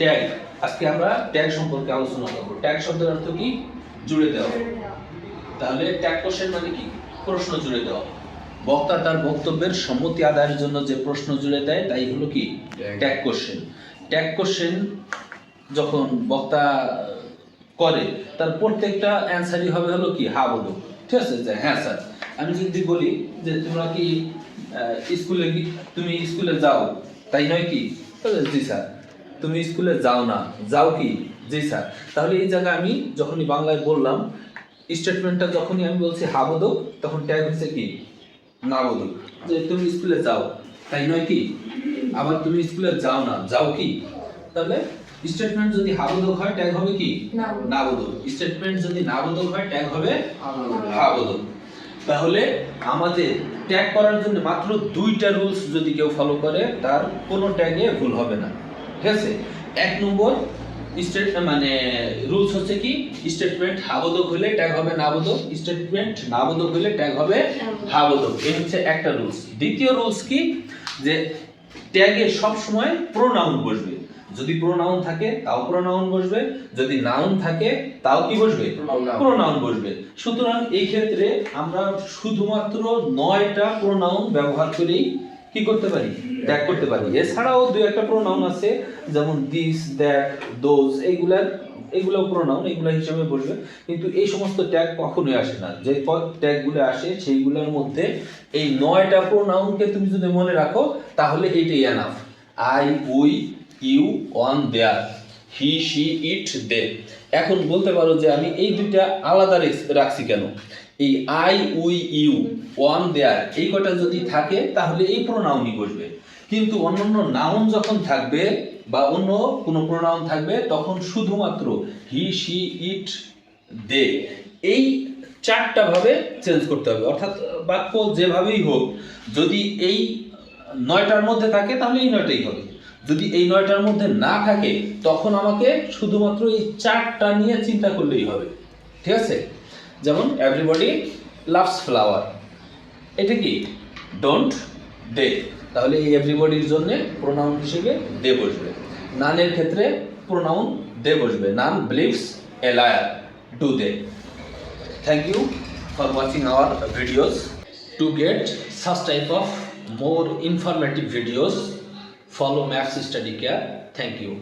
Tag. আজকে আমরা tag সম্পর্কে আলোচনা করব। ট্যাগ শব্দের অর্থ কি? জুড়ে দেওয়া। তাহলে ট্যাগ কোশ্চেন মানে কি? প্রশ্ন জুড়ে দেওয়া। বক্তা তার বক্তব্যের সম্মতি আদায়ের জন্য যে প্রশ্ন জুড়ে দেয় তাই হলো কি? Tag question. ট্যাগ কোশ্চেন যখন বক্তা করে তার প্রত্যেকটা অ্যান্সারই হবে হলো কি? হা বলো। ঠিক আছে? যে হ্যাঁ স্যার। আমি যদি বলি যে তোমরা কি স্কুলে তুমি স্কুলে যাও তাই নয় কি? জি স্যার। তুমি স্কুলে যাও না। যাও কি? জি স্যার। তাহলে এই জায়গায় আমি যখনই বাংলায় বললাম স্টেটমেন্টটা যখনই আমি বলছি হা বোধক তখন ট্যাগ হচ্ছে কি? না বোধক যে তুমি স্কুলে যাও। তাই নয় কি? আবার তুমি স্কুলে যাও না। যাও কি? তাহলে স্টেটমেন্ট যদি হাবোধক হয় ট্যাগ হবে কি? নাবোধক। নাবোধক স্টেটমেন্ট যদি নাবোধক হয় ট্যাগ হবে হাবোধক তাহলে আমাদের ট্যাগ করার জন্য মাত্র দুইটা রুলস যদি কেউ ফলো করে তার কোনো ট্যাগে ভুল হবে না। ঠিক আছে? এক নম্বর স্টেট মানে রুলস হচ্ছে কি? স্টেটমেন্ট হলে ট্যাগ হবে স্টেটমেন্ট হলে ট্যাগ হবে এই হচ্ছে একটা রুলস দ্বিতীয় রুলস কি? যে ট্যাগে সব সময় প্রোনাউন বসবে। যদি প্রোনাউন থাকে তাও প্রোনাউন বসবে। যদি নাউন থাকে তাও কি বসবে? প্রোনাউন বসবে। সুতরাং এই ক্ষেত্রে আমরা শুধুমাত্র নয়টা প্রোনাউন ব্যবহার করেই কি করতে পারি? ট্যাগ করতে পারি। এছাড়াও দুই একটা প্রোনাউন আছে, যেমন দিস দ্যাট দোজ এইগুলার এগুলোও প্রোনাউন এগুলো হিসেবে বসবে কিন্তু এই সমস্ত ট্যাগ কখনোই আসে না। যে ট্যাগগুলো আসে, সেইগুলোর মধ্যে এই নয়টা প্রোনাউনকে তুমি যদি মনে রাখো, তাহলে এটাই enough I we you one there he she it they এখন বলতে পারো যে আমি এই দুইটা আলাদা রাখছি কেন? এই I, we, you, one there এই কটা যদি থাকে, তাহলে এই প্রোনাউনই বসবে। কিন্তু অন্যান্য নাউন যখন থাকবে বা অন্য কোনো প্রোনাউন থাকবে, তখন শুধুমাত্র হি শি ইট দে এই চারটা ভাবে চেঞ্জ করতে হবে। অর্থাৎ বাক্য যেভাবেই হোক, যদি এই নয়টার মধ্যে থাকে, তাহলে এই নয়টাই হবে। যদি এই নয়টার মধ্যে না থাকে, তখন আমাকে শুধুমাত্র এই চারটা নিয়ে চিন্তা করলেই হবে। ঠিক আছে? যেমন এভরিবডি লাভস ফ্লাওয়ার এটা কি? ডোন্ট দে তাহলে এই এভরিবডির জন্য প্রোনাউন হিসেবে দে বসবে। নানের ক্ষেত্রে প্রোনাউন দে বসবে। None believes a liar do they thank you for watching our videos to get such type of more informative videos follow maths study care thank you